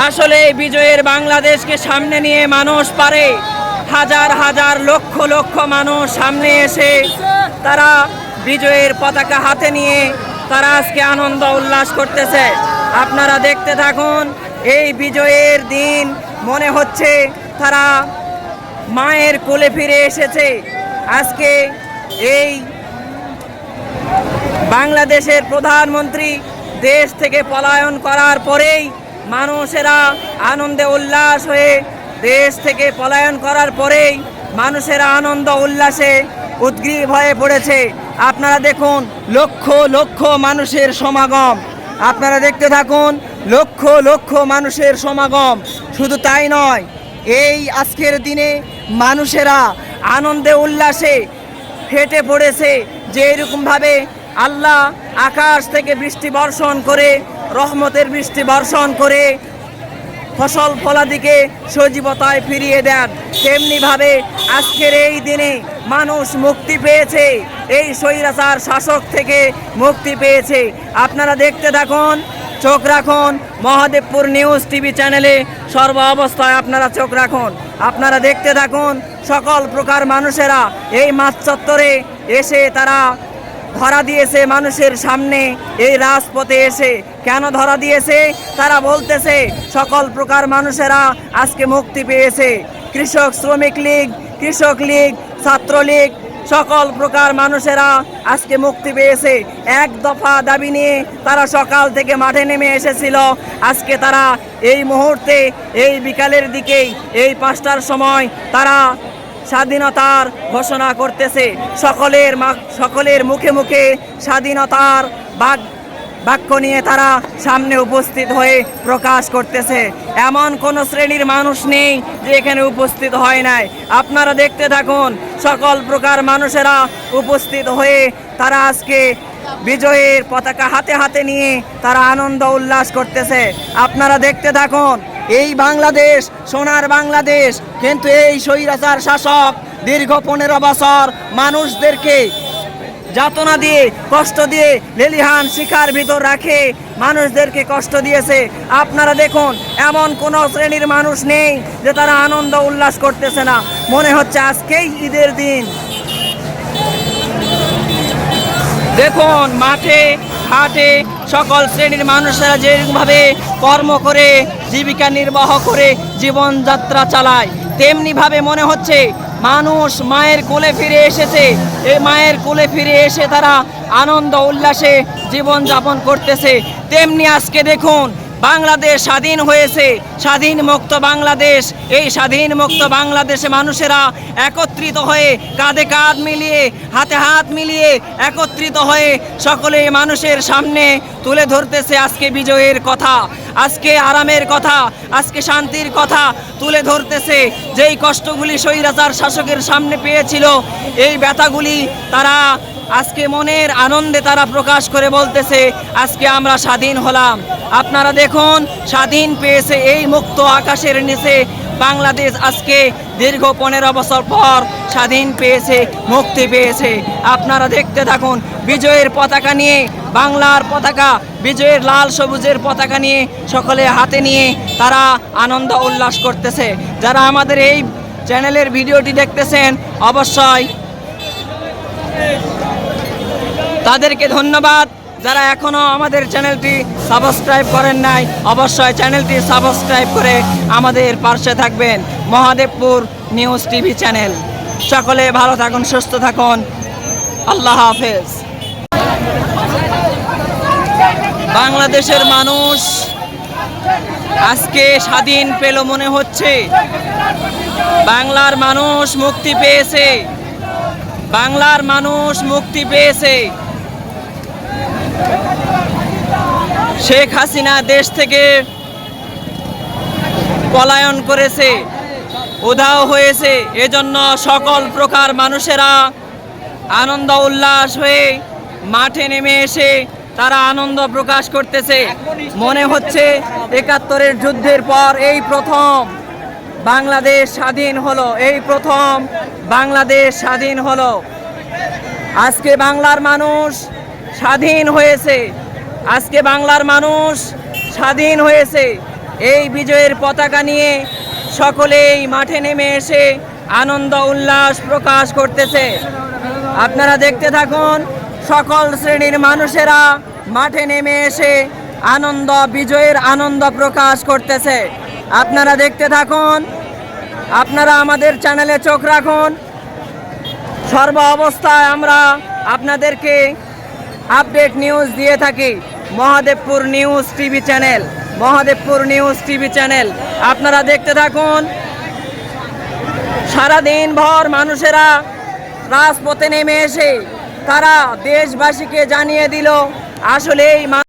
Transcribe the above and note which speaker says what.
Speaker 1: আসলে এই বিজয়ের বাংলাদেশকে সামনে নিয়ে মানুষ পারে। হাজার হাজার লক্ষ লক্ষ মানুষ সামনে এসে তারা বিজয়ের পতাকা হাতে নিয়ে তারা আজকে আনন্দ উল্লাস করতেছে। আপনারা দেখতে থাকুন, এই বিজয়ের দিন মনে হচ্ছে তারা মায়ের কোলে ফিরে এসেছে। আজকে এই বাংলাদেশের প্রধানমন্ত্রী দেশ থেকে পলায়ন করার পরেই মানুষেরা আনন্দে উল্লাস হয়ে দেশ থেকে পলায়ন করার পরেই মানুষেরা আনন্দ উল্লাসে উদ্গ্রীব হয়ে পড়েছে। আপনারা দেখুন, লক্ষ লক্ষ মানুষের সমাগম। আপনারা দেখতে থাকুন, লক্ষ লক্ষ মানুষের সমাগম। শুধু তাই নয়, এই আজকের দিনে মানুষেরা আনন্দে উল্লাসে ফেটে পড়েছে। যে এরকমভাবে আল্লাহ আকাশ থেকে বৃষ্টি বর্ষণ করে রহমতের বৃষ্টি বর্ষণ করে ফসল ফলাদিকে সজীবতায় ফিরিয়ে দেন। তেমনিভাবে আজকের এই দিনে মানুষ মুক্তি পেয়েছে। এই স্বৈরাচার শাসক থেকে মুক্তি পেয়েছে। আপনারা দেখতে থাকুন, চোখ রাখুন, মহাদেবপুর নিউজ টিভি চ্যানেলে সর্ব অবস্থায় আপনারা চোখ রাখুন। আপনারা দেখতে থাকুন, সকল প্রকার মানুষেরা এই মাছ চত্বরে এসে তারা ধরা দিয়েছে মানুষের সামনে, এই রাজপথে এসে কেন ধরা দিয়েছে? তারা বলতেছে, সকল প্রকার মানুষেরা আজকে মুক্তি পেয়েছে। কৃষক শ্রমিক লীগ, কৃষক লীগ ছাত্রলীগ সকল প্রকার মানুষেরা আজকে মুক্তি পেয়েছে। এক দফা দাবি নিয়ে তারা সকাল থেকে মাঠে নেমে এসেছিল। আজকে তারা এই মুহূর্তে, এই বিকালের দিকেই, এই পাঁচটার সময় তারা স্বাধীনতার ঘোষণা করতেছে। সকলের সকলের মুখে মুখে স্বাধীনতার বাক বাক্য নিয়ে তারা সামনে উপস্থিত হয়ে প্রকাশ করতেছে। এমন কোন শ্রেণির মানুষ নেই যে এখানে উপস্থিত হয় নাই। আপনারা দেখতে থাকুন, সকল প্রকার মানুষেরা উপস্থিত হয়ে তারা আজকে বিজয়ের পতাকা হাতে হাতে নিয়ে তারা আনন্দ উল্লাস করতেছে। আপনারা দেখতে থাকুন এই বাংলাদেশ, সোনার বাংলাদেশ, কিন্তু এই স্বৈরাচার শাসক দীর্ঘ পনেরো বছর মানুষদেরকে যাতনা দিয়ে, কষ্ট দিয়ে লেলিহান শিকার ভিতর রাখে, মানুষদেরকে কষ্ট দিয়েছে। আপনারা দেখুন, এমন কোন শ্রেণির মানুষ নেই যে তারা আনন্দ উল্লাস করতেছে না। মনে হচ্ছে আজকেই ঈদের দিন। দেখুন, মাঠে হাটে সকল শ্রেণির মানুষেরা যেরকমভাবে কর্ম করে, জীবিকা নির্বাহ করে জীবনযাত্রা চালায়, তেমনিভাবে মনে হচ্ছে মানুষ মায়ের কোলে ফিরে এসেছে। এই মায়ের কোলে ফিরে এসে তারা আনন্দ, উল্লাসে জীবনযাপন করতেছে। তেমনি আজকে দেখুন বাংলাদেশ স্বাধীন হয়েছে, স্বাধীন মুক্ত বাংলাদেশ। এই স্বাধীন মুক্ত বাংলাদেশে মানুষেরা একত্রিত হয়ে কাঁধে কাঁধ মিলিয়ে, হাতে হাত মিলিয়ে একত্রিত হয়ে সকলে মানুষের সামনে তুলে ধরতেছে আজকে বিজয়ের কথা। আজকে আরামের কথা, আজকে শান্তির কথা তুলে ধরতেছে। যেই কষ্টগুলি স্বৈরাচার শাসকের সামনে পেয়েছিল, এই ব্যথাগুলি তারা আজকে মনের আনন্দে তারা প্রকাশ করে বলতেছে, আজকে আমরা স্বাধীন হলাম। আপনারা দেখুন, স্বাধীন পেয়েছে এই মুক্ত আকাশের নিচে বাংলাদেশ আজকে দীর্ঘ পনেরো বছর পর স্বাধীন পেয়েছে, মুক্তি পেয়েছে। আপনারা দেখতে থাকুন, বিজয়ের পতাকা নিয়ে বাংলার পতাকা, বিজয়ের লাল সবুজের পতাকা নিয়ে সকলে হাতে নিয়ে তারা আনন্দ উল্লাস করতেছে। যারা আমাদের এই চ্যানেলের ভিডিওটি দেখতেছেন, অবশ্যই তাদেরকে ধন্যবাদ। যারা এখনও আমাদের চ্যানেলটি সাবস্ক্রাইব করেন নাই, অবশ্যই চ্যানেলটি সাবস্ক্রাইব করে আমাদের পার্শ্বে থাকবেন। Mahadevpur news TV channel. সকলে ভালো থাকুন, সুস্থ থাকুন। আল্লাহ হাফেজ। বাংলাদেশের মানুষ আজকে স্বাধীন পেল মনে হচ্ছে। বাংলার মানুষ মুক্তি পেয়েছে। বাংলার মানুষ মুক্তি পেয়েছে। শেখ হাসিনা দেশ থেকে পলায়ন করেছে, উধাও হয়েছে। এজন্য সকল প্রকার মানুষেরা আনন্দ উল্লাস হয়ে মাঠে নেমে এসে তারা আনন্দ প্রকাশ করতেছে। মনে হচ্ছে একাত্তরের যুদ্ধের পর এই প্রথম বাংলাদেশ স্বাধীন হলো। এই প্রথম বাংলাদেশ স্বাধীন হলো। আজকে বাংলার মানুষ স্বাধীন হয়েছে। আজকে বাংলার মানুষ স্বাধীন হয়েছে। এই বিজয়ের পতাকা নিয়ে সকলেই মাঠে নেমে এসে আনন্দ উল্লাস প্রকাশ করতেছে। আপনারা দেখতে থাকুন সকল শ্রেণির মানুষেরা মাঠে নেমে এসে আনন্দ, বিজয়ের আনন্দ প্রকাশ করতেছে। আপনারা দেখতে থাকুন, আপনারা আমাদের চ্যানেলে চোখ রাখুন। সর্ব অবস্থায় আমরা আপনাদেরকে আপডেট নিউজ দিয়ে থাকি। Mahadevpur news TV channel, Mahadevpur news TV channel. আপনারা দেখতে থাকুন, সারাদিন ভর মানুষেরা রাজপথে নেমে এসে তারা দেশবাসীকে জানিয়ে দিল আসলে মা-